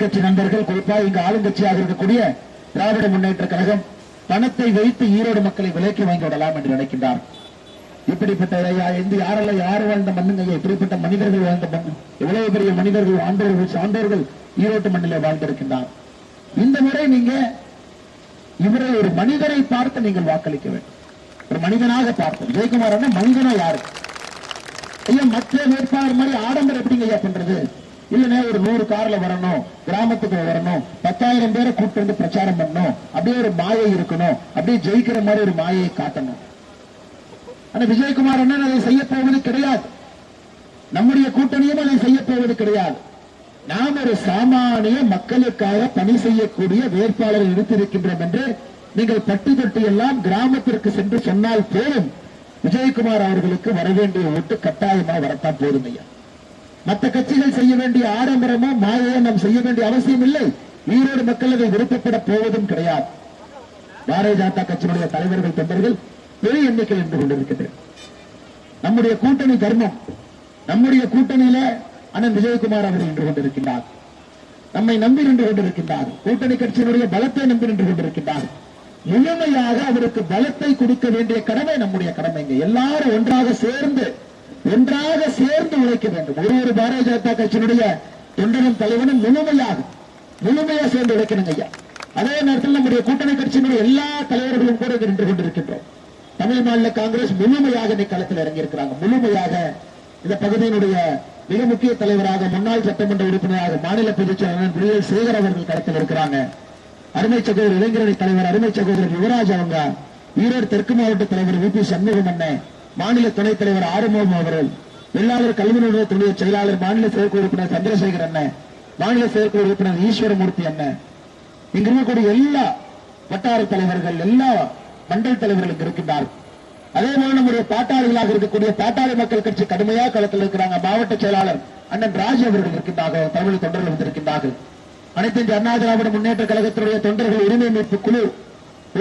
எதிர்கட்சி நண்பர்கள் குறிப்பாக இங்கு ஆளுங்கட்சியாக இருக்கக்கூடிய திராவிட முன்னேற்ற கழகம் பணத்தை வைத்து ஈரோடு மக்களை விலைக்கு வாங்கி விடலாம் என்று நினைக்கின்றார். இப்படிப்பட்ட எந்த யாரெல்லாம் யார் வாழ்ந்த மண்ணுங்க இப்படிப்பட்ட மனிதர்கள் வாழ்ந்த மண் எவ்வளவு பெரிய மனிதர்கள் ஆண்டோர்கள் சான்றோர்கள் ஈரோட்டு மண்ணிலே வாழ்ந்திருக்கின்றார். இந்த முறை நீங்க இவரை ஒரு மனிதரை பார்த்து நீங்கள் வாக்களிக்க வேண்டும். ஒரு மனிதனாக பார்த்து. ஜெயக்குமார் மனிதனா யாரு? ஐயா மற்ற வேட்பாளர் மாதிரி ஆடம்பரம் எப்படிங்க ஐயா பண்றது? இல்லனே ஒரு நூறு கார்ல வரணும் கிராமத்துக்கு வரணும் பத்தாயிரம் பேரை கூட்டு வந்து பிரச்சாரம் பண்ணணும் அப்படியே ஒரு மாயை இருக்கணும் அப்படியே ஜெயிக்கிற மாதிரி ஒரு மாயை காட்டணும். ஆனா விஜயகுமார் என்ன அதை செய்ய போவது கிடையாது. நம்முடைய கூட்டணியும் அதை செய்ய போவது கிடையாது. நாம் ஒரு சாமானிய மக்களுக்காக பணி செய்யக்கூடிய வேட்பாளரை எடுத்திருக்கின்றோம் என்று நீங்கள் பட்டி தொட்டி எல்லாம் கிராமத்திற்கு சென்று சொன்னால் போதும். விஜயகுமார் அவர்களுக்கு வர வேண்டிய ஓட்டு கட்டாயமாக வரத்தான் போதும் ஐயா. மற்ற கட்சிகள் செய்ய வேண்டிய ஆடம்பரமோ மாயையோ நாம் செய்ய வேண்டிய அவசியம் இல்லை ஈரோடு மக்கள் அதை விருப்பப்பட போவதும் கிடையாது. பாரதிய ஜனதா கட்சியினுடைய தலைவர்கள் தொண்டர்கள் பெரிய எண்ணிக்கை இருந்து கொண்டிருக்கின்றனர். நம்முடைய கூட்டணி தர்மம் நம்முடைய கூட்டணியில அண்ணன் விஜயகுமார் அவர்கள் நின்று கொண்டிருக்கின்றார். நம்மை நம்பி நின்று கொண்டிருக்கின்றார். கூட்டணி கட்சியினுடைய பலத்தை நம்பி நின்று கொண்டிருக்கின்றார். முழுமையாக அவருக்கு பலத்தை கொடுக்க வேண்டிய கடமை நம்முடைய கடமைங்க எல்லாரும் ஒன்றாக சேர்ந்து ஒன்றாக சேர்ந்து உழைக்க வேண்டும். ஒரு ஒரு பாரதிய ஜனதா கட்சியினுடைய தொண்டரும் தலைவனும் முழுமையாக முழுமையாக சேர்ந்து உழைக்கணுங்க ஐயா. அதே நேரத்தில் நம்முடைய கூட்டணி கட்சியினுடைய எல்லா தலைவர்களும் கூட நின்று கொண்டிருக்கின்றோம். தமிழ் மாநில காங்கிரஸ் முழுமையாக இன்னைக்கு களத்தில் இறங்கியிருக்கிறாங்க. முழுமையாக இந்த பகுதியினுடைய மிக முக்கிய தலைவராக முன்னாள் சட்டமன்ற உறுப்பினராக மாநில பொதுச் செயலாளர் விடியல் சேகர் அவர்கள் களத்தில் இருக்கிறாங்க. அருமை சகோதரர் இளைஞரணி தலைவர் அருமை சகோதரர் யுவராஜ் அவங்க ஈரோடு தெற்கு மாவட்ட தலைவர் வி. பி. சண்முகம் அண்ணன் மாநில துணைத் தலைவர் ஆறுமுகம் அவர்கள் வெள்ளாளர் கல்வி நிறுவனத்துடைய செயலாளர் மாநில செயற்குழு உறுப்பினர் சந்திரசேகர் அண்ணன் மாநில செயற்குழு உறுப்பினர் ஈஸ்வரமூர்த்தி அண்ணன் இங்க இருக்கக்கூடிய எல்லா வட்டார தலைவர்கள் எல்லா மண்டல் தலைவர்கள் இங்க இருக்கின்றார்கள் அதே போல நம்முடைய பாட்டாளிகளாக இருக்கக்கூடிய பாட்டாளி மக்கள் கட்சி கடுமையா களத்தில் இருக்கிறாங்க. மாவட்ட செயலாளர் அண்ணன் ராஜ் அவர்கள் இருக்கின்றார்கள் தமிழ் தொண்டர்கள் வந்திருக்கின்றார்கள். அனைத்து இந்திய அண்ணா திராவிட முன்னேற்ற கழகத்தினுடைய தொண்டர்கள் உரிமை மீட்பு குழு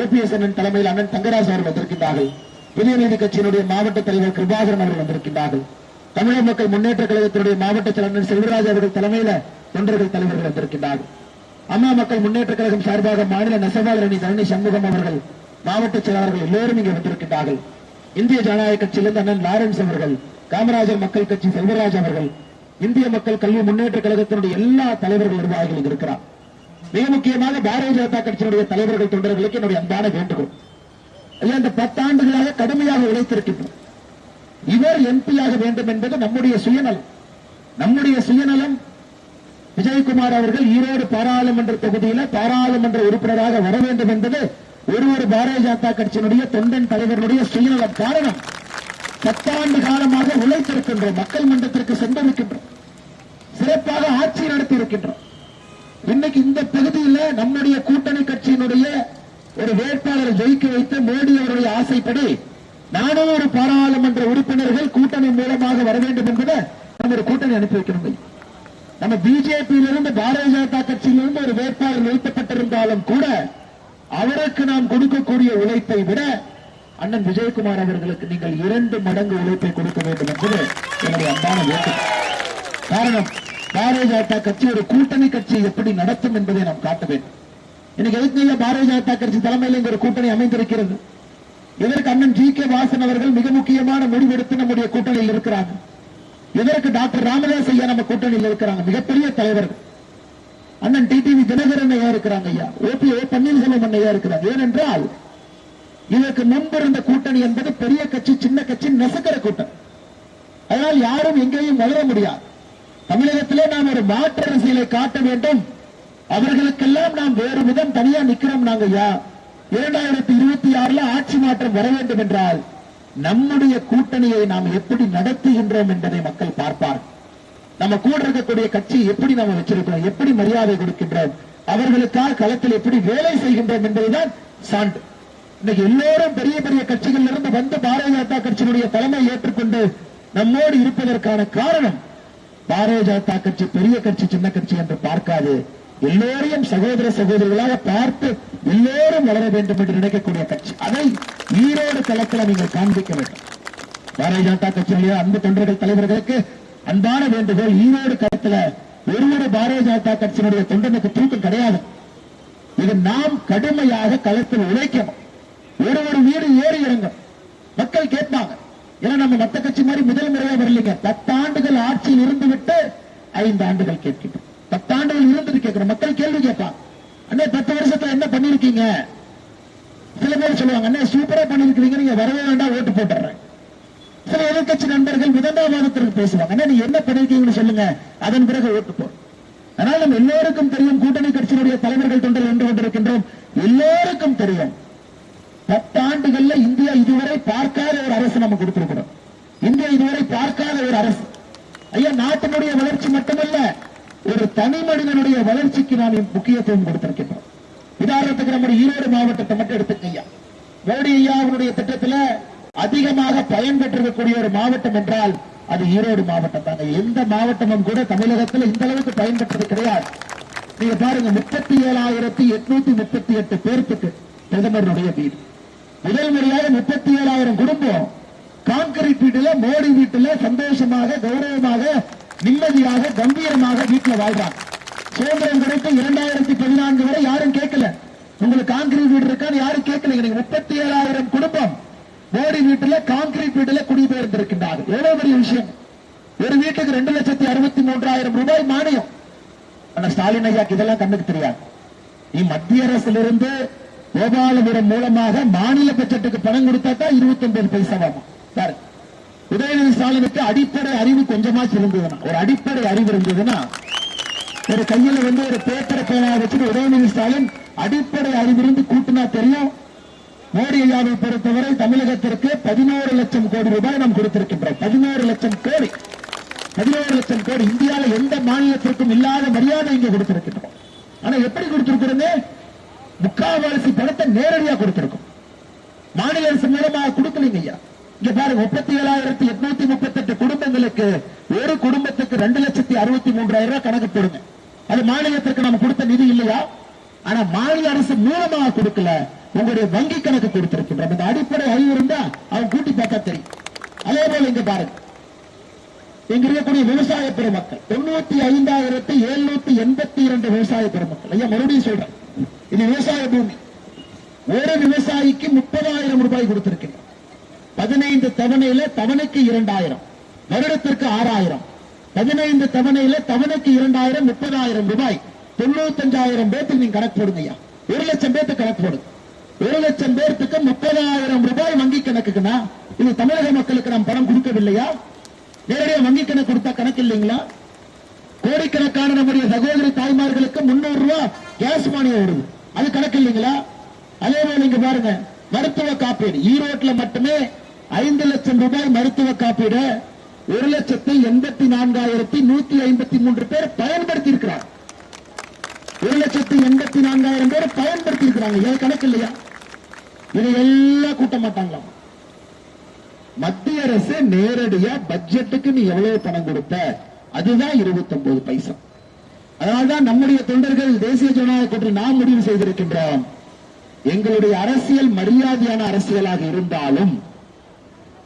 ஓபிஎஸ் அண்ணன் தலைமையில் அண்ணன் தங்கராஜ் அவர்கள் வந்திருக்கின்றார்கள். புதிய நீதி கட்சியினுடைய மாவட்ட தலைவர் கிருபாகரன் அவர்கள் வந்திருக்கின்றார்கள். தமிழக மக்கள் முன்னேற்ற கழகத்தினுடைய மாவட்ட தலைவர் செல்வராஜ் அவர்கள் தலைமையில தொண்டர்கள் தலைவர்கள் வந்திருக்கின்றார்கள். அம்மா மக்கள் முன்னேற்ற கழகம் சார்பாக மாநில நெசவாளர் அணி தரணி சண்முகம் அவர்கள் மாவட்ட செயலாளர்கள் எல்லோரும் இங்கே வந்திருக்கின்றார்கள். இந்திய ஜனநாயக கட்சியிலிருந்து அண்ணன் லாரன்ஸ் அவர்கள் காமராஜர் மக்கள் கட்சி செல்வராஜ் அவர்கள் இந்திய மக்கள் கல்வி முன்னேற்ற கழகத்தினுடைய எல்லா தலைவர்கள் நிர்வாகிகள் இருக்கிறார் மிக முக்கியமாக பாரதிய ஜனதா கட்சியினுடைய தலைவர்கள் தொண்டர்களுக்கு என்னுடைய அன்பான வேண்டுகோள். இரண்டு பத்தாண்டுகளாக கடுமையாக உழைத்திருக்கின்றோம்? இவர் எம்பியாக வேண்டும் என்பது நம்முடைய சுயநலம். நம்முடைய சுயநலம் விஜயகுமார் அவர்கள் ஈரோடு பாராளுமன்ற தொகுதியில பாராளுமன்ற உறுப்பினராக வர வேண்டும் என்பது ஒரு ஒரு பாரதிய ஜனதா கட்சியினுடைய தொண்டன் தலைவர்களுடைய சுயநலம் காரணம். பத்தாண்டு காலமாக உழைத்திருக்கின்றோம். மக்கள் மன்றத்திற்கு சென்றிருக்கின்றோம். சிறப்பாக ஆட்சி நடத்தி இருக்கின்றோம் இன்னைக்கு இந்த பகுதியில நம்முடைய கூட்டணி கட்சியினுடைய ஒரு வேட்பாளரை ஜெயிக்க வைத்து மோடி அவருடைய ஆசைப்படி நானும் ஒரு பாராளுமன்ற உறுப்பினர்கள் கூட்டணி மூலமாக வர வேண்டும் என்பதை நம்ம ஒரு கூட்டணி அனுப்பி வைக்கணும். நம்ம பிஜேபியிலிருந்து பாரதிய ஜனதா கட்சியிலிருந்து ஒரு வேட்பாளர் நிறுத்தப்பட்டிருந்தாலும் கூட அவருக்கு நாம் கொடுக்கக்கூடிய உழைப்பை விட அண்ணன் விஜயகுமார் அவர்களுக்கு நீங்கள் இரண்டு மடங்கு உழைப்பை கொடுக்க வேண்டும் என்பது என்னுடைய அன்பான வேட்டம் காரணம் பாரதிய ஜனதா கட்சி ஒரு கூட்டணி கட்சியை எப்படி நடத்தும் என்பதை நாம் காட்ட வேண்டும். இன்னைக்கு எதுக்கு பாரதிய ஜனதா கட்சி தலைமையில் இங்க ஒரு கூட்டணி அமைந்திருக்கிறது? இதற்கு அண்ணன் ஜி கே வாசன் அவர்கள் மிக முக்கியமான முடிவெடுத்து நம்முடைய கூட்டணியில் இருக்கிறாங்க? இதற்கு டாக்டர் ராமதாஸ் ஐயா நம்ம கூட்டணியில் இருக்கிறாங்க? மிகப்பெரிய தலைவர்கள். அண்ணன் டிடிவி தினகரன் ஐயா இருக்கிறாங்க ஐயா. ஓபி ஓ பன்னீர்செல்வம் ஐயா இருக்கிறாங்க ஏனென்றால் இதற்கு முன்பு இருந்த கூட்டணி என்பது பெரிய கட்சி சின்ன கட்சி நெசக்கர கூட்டம் அதனால் யாரும் எங்கேயும் வளர முடியாது. தமிழகத்திலே நாம் ஒரு மாற்று அரசியலை காட்ட வேண்டும். அவர்களுக்கெல்லாம் நாம் வேறு விதம் தனியா நிக்கிறோம் நாங்க ஐயா இரண்டாயிரத்தி இருபத்தி ஆறுல ஆட்சி மாற்றம் வர வேண்டும் என்றால் நம்முடைய கூட்டணியை நாம் எப்படி நடத்துகின்றோம் என்பதை மக்கள் பார்ப்பார் நம்ம கூட இருக்கக்கூடிய கட்சி எப்படி நாம வச்சிருக்கிறோம் எப்படி மரியாதை கொடுக்கின்றோம் அவர்களுக்காக களத்தில் எப்படி வேலை செய்கின்றோம் என்பதுதான் சான்று. இன்னைக்கு எல்லோரும் பெரிய பெரிய கட்சிகள் இருந்து வந்து பாரதிய ஜனதா கட்சியினுடைய தலைமை ஏற்றுக்கொண்டு நம்மோடு இருப்பதற்கான காரணம் பாரதிய ஜனதா கட்சி பெரிய கட்சி சின்ன கட்சி என்று பார்க்காது. எல்லோரையும் சகோதர சகோதரிகளாக பார்த்து எல்லோரும் வளர வேண்டும் என்று நினைக்கக்கூடிய கட்சி. அதை ஈரோடு களத்தில் நீங்கள் காண்பிக்க வேண்டும். பாரதிய ஜனதா கட்சியினுடைய அன்பு தொண்டர்கள் தலைவர்களுக்கு அன்பான வேண்டுகோள் ஈரோடு களத்துல ஒரு ஒரு பாரதிய ஜனதா கட்சியினுடைய தொண்டனுக்கு தூக்கம் கிடையாது. இது நாம் கடுமையாக களத்தில் உழைக்கணும். ஒரு ஒரு வீடு ஏறி இறங்கும் மக்கள் கேட்பாங்க ஏன்னா நம்ம மத்த கட்சி மாதிரி முதல் முறையா வரலீங்க. பத்தாண்டுகள் ஆட்சியில் இருந்து விட்டு ஐந்து ஆண்டுகள் கேட்கின்றோம். ஆண்டுகள் இருந்தது கேட்கிறோம் மக்கள் கேள்வி கேட்பான். அண்ணே பத்து வருஷத்துல என்ன பண்ணிருக்கீங்க? சில பேர் சொல்லுவாங்க அண்ணே சூப்பரா பண்ணிருக்கீங்க நீங்க வரவே வேண்டாம் ஓட்டு போட்டுறேன் சில எதிர்கட்சி நண்பர்கள் விதண்டாவாதத்திற்கு பேசுவாங்க. அண்ணா நீங்க என்ன பண்ணிருக்கீங்கன்னு சொல்லுங்க. அதன் பிறகு ஓட்டு போ ஆனால் நம்ம எல்லோருக்கும் தெரியும் கூட்டணி கட்சியினுடைய தலைவர்கள் தொண்டர் என்று கொண்டிருக்கின்றோம். எல்லோருக்கும் தெரியும் பத்தாண்டுகள்ல இந்தியா இதுவரை பார்க்காத ஒரு அரசு நம்ம கொடுத்திருக்கிறோம். இந்தியா இதுவரை பார்க்காத ஒரு அரசு. ஐயா நாட்டினுடைய வளர்ச்சி மட்டுமல்ல ஒரு தனி மனிதனுடைய வளர்ச்சிக்கு நாம் முக்கியத்துவம் கொடுத்திருக்கின்றோம். உதாரணத்துக்கு நம்முடைய ஈரோடு மாவட்டத்தை மட்டும் எடுத்துக்க ஐயா மோடி ஐயா அவருடைய திட்டத்துல அதிகமாக பயன்பெற்றிருக்கக்கூடிய ஒரு மாவட்டம் என்றால் அது ஈரோடு மாவட்டம் தாங்க. எந்த மாவட்டமும் கூட தமிழகத்தில் இந்த அளவுக்கு பயன்பெற்றது கிடையாது. நீங்க பாருங்க முப்பத்தி ஏழாயிரத்தி எட்நூத்தி முப்பத்தி எட்டு பேர்த்துக்கு பிரதமருடைய வீடு. முதல் முறையாக முப்பத்தி ஏழாயிரம் குடும்பம் கான்கிரீட் வீட்டுல மோடி வீட்டுல சந்தோஷமாக கௌரவமாக நிம்மதியாக கம்பீரமாக வீட்டுல வாழ்றான். சுதந்திரம் கிடைத்து இரண்டாயிரத்தி பதினான்கு வரை யாரும் கேட்கல. உங்களுக்கு கான்கிரீட் வீடு இருக்கான்னு யாரும் கேட்கல. எனக்கு முப்பத்தி ஏழாயிரம் குடும்பம். மோடி வீட்டுல கான்கிரீட் வீட்டுல குடிபெயர்ந்திருக்கின்றார் எவ்வளவு பெரிய விஷயம். ஒரு வீட்டுக்கு ரெண்டு லட்சத்தி அறுபத்தி மூன்றாயிரம் ரூபாய் மானியம். ஆனா ஸ்டாலின் ஐயாக்கு இதெல்லாம் கண்ணுக்கு தெரியாது. நீ மத்திய அரசிலிருந்து கோபாலபுரம் மூலமாக மாநில பட்ஜெட்டுக்கு பணம் கொடுத்தா தான் இருபத்தி ஒன்பது பைசா ஆகும் பாரு உதயநிதி ஸ்டாலினுக்கு அடிப்படை அறிவு கொஞ்சமாச்சு இருந்ததுன்னா ஒரு அடிப்படை அறிவு இருந்ததுன்னா ஒரு கையில வந்து ஒரு பேப்பரை பேனா வச்சுட்டு உதயநிதி ஸ்டாலின் அடிப்படை அறிவிருந்து கூட்டினா தெரியும். மோடி ஐயாவை பொறுத்தவரை தமிழகத்திற்கு பதினோரு லட்சம் கோடி ரூபாய் நாம் கொடுத்திருக்கின்றோம். பதினோரு லட்சம் கோடி. பதினோரு லட்சம் கோடி. இந்தியாவில் எந்த மாநிலத்திற்கும் இல்லாத மரியாதை இங்க கொடுத்திருக்கின்றோம். ஆனா எப்படி கொடுத்திருக்கிறோங்க முக்காவாசி பணத்தை நேரடியா கொடுத்திருக்கோம். மாநில அரசு மூலமாக கொடுக்கலீங்க ஐயா. இங்க பாருங்க முப்பத்தி ஏழாயிரத்தி எட்நூத்தி முப்பத்தி எட்டு குடும்பங்களுக்கு ஒரு குடும்பத்துக்கு ரெண்டு லட்சத்தி அறுபத்தி மூன்றாயிரம் ரூபாய் கணக்கு போடுங்க. அது மாநிலத்திற்கு நம்ம கொடுத்த நிதி இல்லையா? ஆனா மாநில அரசு மூலமாக கொடுக்கல. உங்களுடைய வங்கி கணக்கு கொடுத்திருக்கின்றோம் இந்த அடிப்படை அறிவு இருந்தா அவன் கூட்டி பார்த்தா தெரியும். அதே போல இங்க பாருங்க. இங்க இருக்கக்கூடிய விவசாய பெருமக்கள். தொண்ணூத்தி ஐந்தாயிரத்தி எழுநூத்தி எண்பத்தி இரண்டு விவசாய பெருமக்கள். ஐயா மறுபடியும் சொல்றேன். இது விவசாய பூமி. ஒரு விவசாயிக்கு முப்பதாயிரம் ரூபாய் கொடுத்திருக்கின்றோம் பதினைந்து தவணையில தவணைக்கு இரண்டாயிரம். வருடத்திற்கு ஆறாயிரம். பதினைந்து தவணையில தவணைக்கு இரண்டாயிரம் முப்பதாயிரம் ரூபாய். தொண்ணூத்தஞ்சாயிரம் பேருக்கு நீங்க கணக்கு போடுங்கய்யா ஒரு லட்சம் பேருக்கு கணக்கு போடுங்க ஒரு லட்சம் பேர்த்துக்கு முப்பதாயிரம் ரூபாய் வங்கி கணக்குக்குன்னா இது தமிழக மக்களுக்கு நாம் பணம் கொடுக்கவில்லையா? நேரடியா வங்கி கணக்கு கொடுத்தா கணக்கு இல்லைங்களா? கோடிக்கணக்கான நம்முடைய சகோதரி தாய்மார்களுக்கு முன்னூறு ரூபாய் கேஸ் மானியம் வருது அது கணக்கு இல்லைங்களா? அதே போல நீங்க பாருங்க மருத்துவ காப்பீடு. ஈரோட்ல மட்டுமே ஐந்து லட்சம் ரூபாய் மருத்துவ காப்பீடு ஒரு லட்சத்து எண்பத்தி நான்காயிரத்தி நூத்தி ஐம்பத்தி மூன்று பேர் பயன்படுத்தி இருக்கிறார் ஒரு லட்சத்து எண்பத்தி நான்காயிரம் பேர் பயன்படுத்தி இருக்கிறாங்க ஏன் கணக்கு இல்லையா? இதை எல்லாம் கூட்ட மாட்டாங்களாம். மத்திய அரசு நேரடியா பட்ஜெட்டுக்கு நீ எவ்வளவு பணம் கொடுத்த? அதுதான் இருபத்தி ஒன்பது பைசா. அதனால்தான் நம்முடைய தொண்டர்கள் தேசிய ஜனநாயக கூட்டணி நாம் முடிவு செய்திருக்கின்றோம். எங்களுடைய அரசியல் மரியாதையான அரசியலாக இருந்தாலும்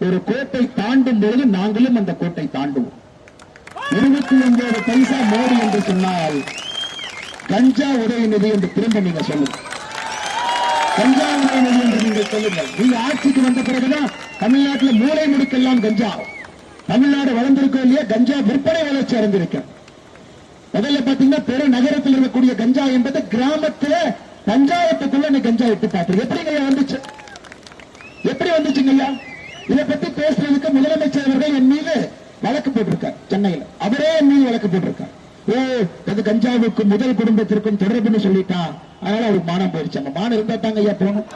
ஒரு கோட்டை தாண்டும் பொழுது நாங்களும் அந்த கோட்டை தாண்டுவோம் இருபத்தி ஒன்பது பைசா மோடி என்று சொன்னால் கஞ்சா உதயநிதி என்று திரும்ப நீங்க சொல்லுங்க கஞ்சா உதயநிதி என்று நீங்கள் சொல்லுங்கள். நீங்க ஆட்சிக்கு வந்த பிறகுதான் தமிழ்நாட்டில் மூளை முடுக்கெல்லாம் கஞ்சா. தமிழ்நாடு வளர்ந்திருக்கோம் இல்லையா கஞ்சா விற்பனை வளர்ச்சி அடைந்திருக்க முதல்ல பாத்தீங்கன்னா பெருநகரத்தில் இருக்கக்கூடிய கஞ்சா என்பது கிராமத்துல பஞ்சாயத்துக்குள்ள நீ கஞ்சா எட்டு பார்த்து எப்படிங்க ஐயா வந்துச்சு? எப்படி வந்துச்சுங்க ஐயா? இதை பத்தி பேசுறதுக்கு முதலமைச்சர் அவர்கள் என் மீது வழக்கு போட்டிருக்கார் சென்னையில். அவரே என் மீது வழக்கு போட்டிருக்கார். ஓ அது கஞ்சாவுக்கும் முதல் குடும்பத்திற்கும் தொடர்புன்னு சொல்லிட்டான் அதனால அவருக்கு மானம் போயிடுச்சு. அந்த மானம் இருந்தா தாங்க ஐயா போகணும்.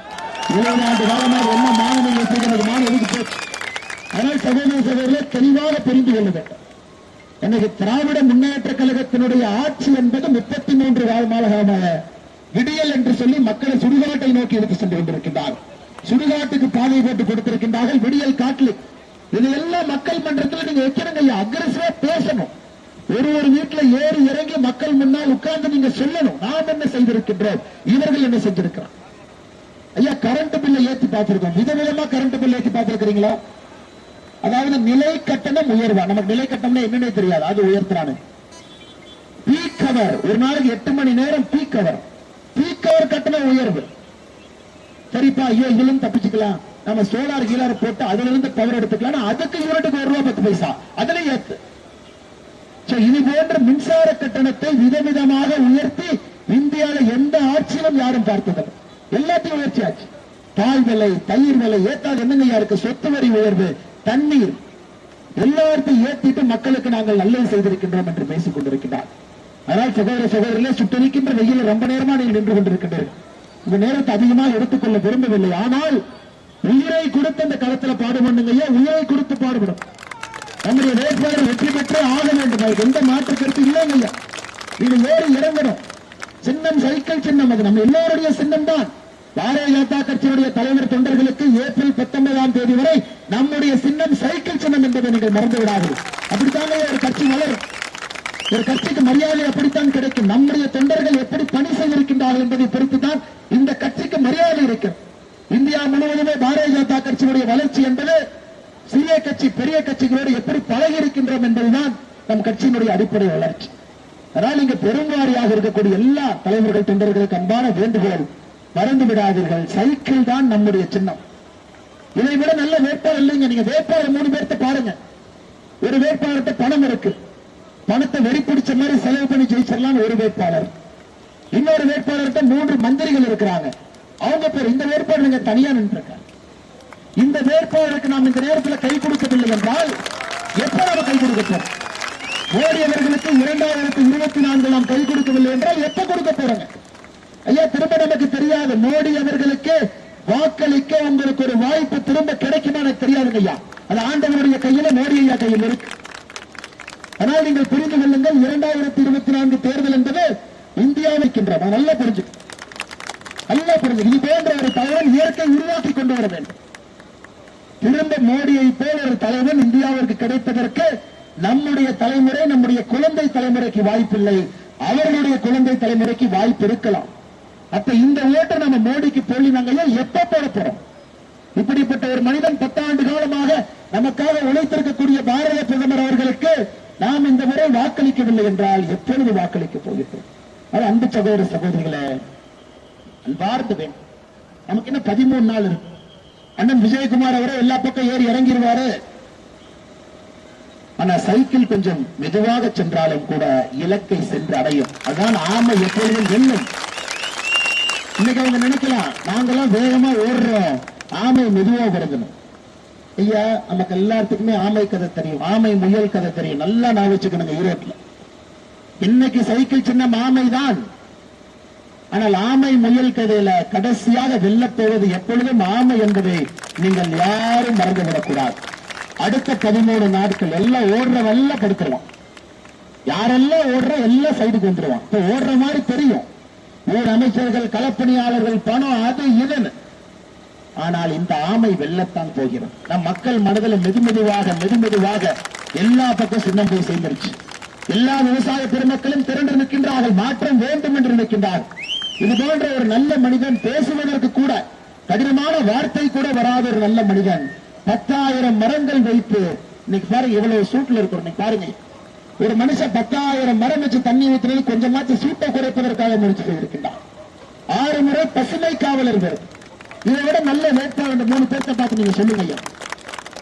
இருபது ஆண்டு காலமாக என்ன மானம் நீங்க மானம் எதுக்கு போச்சு? அதனால் சகோதர சகோதரர்களே தெளிவாக புரிந்து கொள்ள வேண்டும். எனக்கு திராவிட முன்னேற்ற கழகத்தினுடைய ஆட்சி என்பது முப்பத்தி மூன்று காலமாக விடியல் என்று சொல்லி மக்களை சுடுகாட்டை நோக்கி எடுத்து சென்று கொண்டிருக்கின்றார் சுடுகாட்டுக்கு பாதை போட்டு கொடுத்திருக்கின்றார்கள். விடியல் காட்டில். இதெல்லாம் மக்கள் மன்றத்தில் நீங்க வைக்கிறங்க ஐயா. அக்ரஸிவா பேசணும். ஒரு ஒரு வீட்டுல ஏறி இறங்கி மக்கள் முன்னால் உட்கார்ந்து நீங்க சொல்லணும். நாம் என்ன செய்திருக்கின்றோம்? இவர்கள் என்ன செஞ்சிருக்கிறோம் ஐயா கரண்ட் பில்லை ஏத்தி பார்த்திருக்கோம். விதவிதமா கரண்ட் பில் ஏத்தி பார்த்திருக்கிறீங்களா? அதாவது நிலை கட்டணம் உயர்வா? நமக்கு நிலை கட்டணம்னா என்னன்னே தெரியாது. அது உயர்த்துறானுங்க பீ கவர் ஒரு நாளைக்கு எட்டு மணி நேரம் பீக் கவர் பீக் கவர் கட்டண உயர்வு. சரிப்பா ஐயோ இதுல தப்பிச்சுக்கலாம். நம்ம சோலார் கீழார் போட்டு அதுல இருந்து பவர் எடுத்துக்கலாம் அதுக்கு யூனிட்டுக்கு ஒரு ரூபா பத்து பைசா. அதுல ஏத்து. இது போன்ற மின்சார கட்டணத்தை விதவிதமாக உயர்த்தி இந்தியாவில் எந்த ஆட்சியிலும் யாரும் பார்த்ததில்லை எல்லாத்தையும் உயர்ச்சி ஆச்சு பால் விலை தயிர் விலை ஏத்தாது என்னங்க இருக்கு? சொத்து வரி உயர்வு தண்ணீர். எல்லாத்தையும் ஏத்திட்டு மக்களுக்கு நாங்கள் நல்லது செய்திருக்கின்றோம் என்று பேசிக் கொண்டிருக்கிறார் அதனால் சகோதர சகோதரிகளே சுட்டரிக்கின்ற வெயில் ரொம்ப நேரமா நீங்கள் நின்று கொண்டிருக்கின்றீர்கள். இந்த நேரத்தை அதிகமாக எடுத்துக்கொள்ள விரும்பவில்லை. ஆனால் உயிரை கொடுத்து அந்த களத்துல பாடுபடுங்க ஐயா. உயிரை கொடுத்து பாடுபடும். நம்முடைய வேட்பாளர் வெற்றி பெற்றே ஆக வேண்டும். அதுக்கு எந்த மாற்று கருத்து இல்லைங்க ஐயா. இது ஏறி இறங்கணும் சின்னம் சைக்கிள் சின்னம். அது நம்ம எல்லோருடைய சின்னம் தான். பாரதிய ஜனதா கட்சியினுடைய தலைவர் தொண்டர்களுக்கு ஏப்ரல் பத்தொன்பதாம் தேதி வரை நம்முடைய சின்னம் சைக்கிள் சின்னம் என்பதை நீங்கள் மறந்து விடாது அப்படித்தானே ஒரு கட்சி வளரும். ஒரு கட்சிக்கு மரியாதை அப்படித்தான் கிடைக்கும். நம்முடைய தொண்டர்கள் எப்படி பணி செய்திருக்கின்றார்கள் என்பதை பொறுத்துதான் இந்த கட்சிக்கு மரியாதை இருக்கும் இந்தியா முழுவதுமே பாரதிய ஜனதா கட்சியுடைய வளர்ச்சி என்பது சிறிய கட்சி பெரிய கட்சிகளோடு எப்படி பழகி இருக்கின்றோம் என்பதுதான் நம் கட்சியினுடைய அடிப்படை வளர்ச்சி. அதனால் இங்கு பெரும்வாரியாக இருக்கக்கூடிய எல்லா தலைவர்கள் தொண்டர்களுக்கு அன்பான வேண்டுகோள் மறந்து விடாதீர்கள். சைக்கிள் தான் நம்முடைய சின்னம். இதை விட நல்ல வேட்பாளர் இல்லைங்க. நீங்க வேட்பாளர் மூணு பேர்த்த பாருங்க. ஒரு வேட்பாளர்கிட்ட பணம் இருக்கு. பணத்தை வெறி பிடிச்ச மாதிரி செலவு பண்ணி ஜெயிச்சிடலாம் ஒரு வேட்பாளர். இன்னொரு வேட்பாளர்கிட்ட மூன்று மந்திரிகள் இருக்கிறாங்க. அவங்க பேர் இந்த வேட்பாளர் நீங்க தனியா நின்று இந்த வேட்பாளருக்கு நாம் இந்த நேரத்தில் கை கொடுக்கவில்லை என்றால் எப்ப நாம கை கொடுக்க மோடி அவர்களுக்கு இரண்டாயிரத்தி இருபத்தி நான்கு நாம் கை கொடுக்கவில்லை என்றால் எப்ப கொடுக்க போறோங்க? ஐயா திரும்ப நமக்கு தெரியாது. மோடி அவர்களுக்கு வாக்களிக்க உங்களுக்கு ஒரு வாய்ப்பு திரும்ப கிடைக்குமா? எனக்கு தெரியாதுங்க ஐயா. அது ஆண்டவருடைய கையில மோடி ஐயா கையில் இருக்கு ஆனால் நீங்கள் புரிந்து கொள்ளுங்கள் இரண்டாயிரத்தி இருபத்தி நான்கு தேர்தல் என்பது இந்தியாவுக்கின்றோம் அதை நல்லா புரிஞ்சுக்க நல்லா புரிஞ்சு. இது போன்ற ஒரு தலைவன் இயற்கை உருவாக்கி கொண்டு வர வேண்டும். திரும்ப மோடியை போல ஒரு தலைவன் இந்தியாவிற்கு கிடைப்பதற்கு நம்முடைய தலைமுறை நம்முடைய குழந்தை தலைமுறைக்கு வாய்ப்பில்லை. அவர்களுடைய குழந்தை தலைமுறைக்கு வாய்ப்பு இருக்கலாம். அப்ப இந்த ஓட்டை நம்ம மோடிக்கு போலினாங்க எப்ப போட போறோம்? இப்படிப்பட்ட ஒரு மனிதன் பத்தாண்டு காலமாக நமக்காக உழைத்திருக்கக்கூடிய பாரத பிரதமர் அவர்களுக்கு நாம் இந்த முறை வாக்களிக்கவில்லை என்றால் எப்பொழுது வாக்களிக்க போகிறோம்? அன்பு சகோதர சகோதரிகளை அன்பார்ந்து வேண்டும் நமக்கு என்ன பதிமூணு நாள் இருக்கு. அண்ணன் விஜயகுமார் அவரை எல்லா பக்கம் ஏறி இறங்கிடுவாரு ஆனா சைக்கிள் கொஞ்சம் மெதுவாக சென்றாலும் கூட இலக்கை சென்று அடையும். அதான் ஆமை எப்பொழுதும் வெல்லும் இன்னைக்கு அவங்க நினைக்கலாம் நாங்கெல்லாம் வேகமா ஓடுறோம் ஆமை மெதுவா வருதுன்னு ஐயா நமக்கு எல்லாத்துக்குமே ஆமை கதை தெரியும். ஆமை முயல் கதை தெரியும். நல்லா நான் வச்சுக்கணுங்க ஈரோட்ல இன்னைக்கு சைக்கிள் சின்ன ஆமை தான். ஆனால் ஆமை முயல் கதையில கடைசியாக வெல்லப் போவது எப்பொழுதும் ஆமை என்பதை நீங்கள் யாரும் மறந்துவிடக்கூடாது. அடுத்த பதிமூணு நாட்கள் எல்லாம் ஓடுறவெல்லாம் படுத்துருவான். யாரெல்லாம் ஓடுற எல்லாம் சைடுக்கு வந்துருவான். இப்ப ஓடுற மாதிரி தெரியும். ஊர் அமைச்சர்கள் களப்பணியாளர்கள் பணம் அது இதுன்னு. ஆனால் இந்த ஆமை வெள்ளத்தான் போகிறது. நம் மக்கள் மனதில் மெதுமெதுவாக மெதுமெதுவாக எல்லா பக்கம் சின்னம் போய் சேர்ந்துருச்சு எல்லா விவசாய பெருமக்களும் திரண்டு நிற்கின்றார்கள். மாற்றம் வேண்டும் என்று நினைக்கின்றார்கள் இது போன்ற ஒரு நல்ல மனிதன் பேசுவதற்கு கூட கடினமான வார்த்தை கூட வராத ஒரு நல்ல மனிதன் பத்தாயிரம் மரங்கள் வைத்து இன்னைக்கு பாருங்க எவ்வளவு சூட்டில் இருக்கிறோம். இன்னைக்கு பாருங்க. ஒரு மனுஷன் பத்தாயிரம் மரம் வச்சு தண்ணி ஊத்துறது கொஞ்சமாச்சு சூட்டை குறைப்பதற்காக முயற்சி செய்திருக்கின்றார் ஆறு முறை பசுமை காவலர்கள் இதை விட நல்ல வேட்பாளர் இந்த மூணு பேர்த்த பார்த்து நீங்க சொல்லுங்க ஐயா.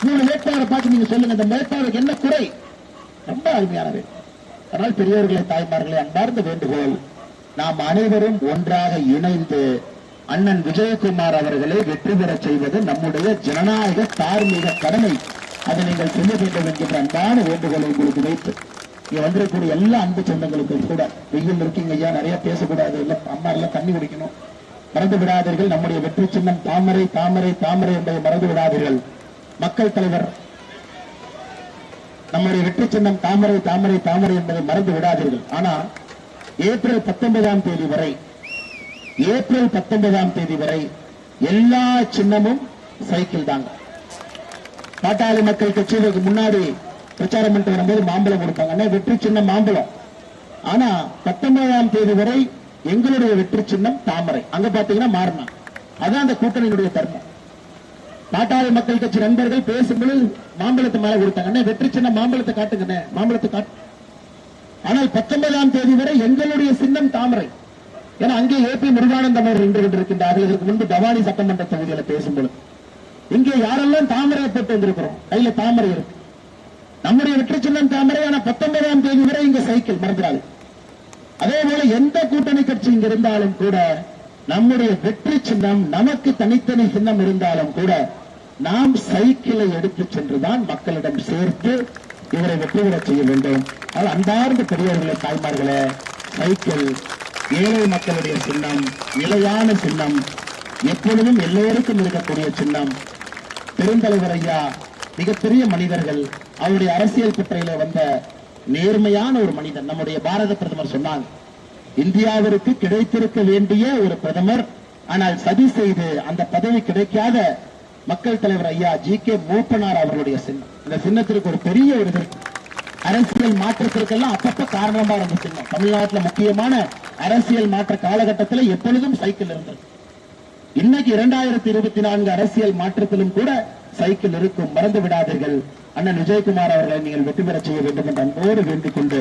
மூணு வேட்பாளரை பார்த்து நீங்க சொல்லுங்க. இந்த வேட்பாளருக்கு என்ன குறை? ரொம்ப அருமையானது. அதனால் பெரியவர்களே தாய்மார்களே அன்பார்ந்த வேண்டுகோள் நாம் அனைவரும் ஒன்றாக இணைந்து அண்ணன் விஜயகுமார் அவர்களை வெற்றி பெற செய்வது நம்முடைய ஜனநாயக தார்மீக கடமை. அதை நீங்கள் செய்ய வேண்டும் என்கின்ற அன்பான வேண்டுகோளை உங்களுக்கு வைத்து இங்க வந்திருக்கக்கூடிய எல்லா அன்பு சொந்தங்களுக்கும் கூட வெயில் இருக்கீங்க ஐயா நிறைய பேசக்கூடாது இல்ல அம்மா எல்லாம் தண்ணி குடிக்கணும். மறந்து விடாதீர்கள் நம்முடைய வெற்றி சின்னம் தாமரை தாமரை தாமரை என்பதை மறந்து விடாதீர்கள். மக்கள் தலைவர் நம்முடைய வெற்றி சின்னம் தாமரை தாமரை தாமரை என்பதை மறந்து விடாதீர்கள். ஆனா ஏப்ரல் பத்தொன்பதாம் தேதி வரை ஏப்ரல் பத்தொன்பதாம் தேதி வரை எல்லா சின்னமும் சைக்கிள் தாங்க. பாட்டாளி மக்கள் கட்சிகளுக்கு முன்னாடி பிரச்சாரம் பண்ணிட்டு வரும்போது மாம்பழம் கொடுப்பாங்க. வெற்றி சின்னம் மாம்பழம். ஆனா பத்தொன்பதாம் தேதி வரை எங்களுடைய வெற்றி சின்னம் தாமரை. அங்க பாத்தீங்கன்னா மாறினா அதான் அந்த கூட்டணியினுடைய தர்மம். பாட்டாளி மக்கள் கட்சி நண்பர்கள் பேசும்போது மாம்பழத்தை மேல கொடுத்தாங்க. வெற்றி சின்னம் மாம்பழத்தை காட்டுங்கண்ணே மாம்பழத்தை காட்டு ஆனால் பத்தொன்பதாம் தேதி வரை எங்களுடைய சின்னம் தாமரை. ஏன்னா அங்கே ஏபி முருகானந்தம் அவர் நின்று கொண்டிருக்கின்றார்கள் இதற்கு முன்பு பவானி சட்டமன்ற தொகுதியில பேசும்பொழுது இங்கே யாரெல்லாம் தாமரை போட்டு வந்திருக்கிறோம்? கையில தாமரை இருக்கு. நம்முடைய வெற்றி சின்னம் தாமரை ஆனா பத்தொன்பதாம் தேதி வரை இங்க சைக்கிள் மறந்துடாது. அதே போல எந்த கூட்டணி கட்சி இங்க இருந்தாலும் கூட நம்முடைய வெற்றி சின்னம் நமக்கு தனித்தனி சின்னம் இருந்தாலும் கூட நாம் சைக்கிளை எடுத்து சென்றுதான் மக்களிடம் சேர்த்து இவரை வெற்றி செய்ய வேண்டும். அது அன்பார்ந்த பெரியவர்களே தாய்மார்களே சைக்கிள் ஏழை மக்களுடைய சின்னம் நிலையான சின்னம் எப்பொழுதும் எல்லோருக்கும் இருக்கக்கூடிய சின்னம். பெருந்தலைவர் ஐயா மிகப்பெரிய மனிதர்கள் அவருடைய அரசியல் குற்றையில வந்த நேர்மையான ஒரு மனிதன். நம்முடைய பாரத பிரதமர் சொன்னாங்க இந்தியாவிற்கு கிடைத்திருக்க வேண்டிய ஒரு பிரதமர் ஆனால் சதி செய்து அந்த பதவி கிடைக்காத மக்கள் தலைவர் ஐயா ஜி கே மூப்பனார் அவர்களுடைய சின்னம் இந்த சின்னத்திற்கு ஒரு பெரிய ஒரு அரசியல் மாற்றத்திற்கெல்லாம் அப்பப்ப காரணமா இருந்த சின்னம் தமிழ்நாட்டுல முக்கியமான அரசியல் மாற்ற காலகட்டத்தில் எப்பொழுதும் சைக்கிள் இருந்தது. இன்னைக்கு இரண்டாயிரத்தி இருபத்தி நான்கு அரசியல் மாற்றத்திலும் கூட சைக்கிள் இருக்கும். மறந்து விடாதீர்கள். அண்ணன் விஜயகுமார் அவர்களை நீங்கள் வெற்றி பெற செய்ய வேண்டும் என்று அன்போடு வேண்டிக் கொண்டு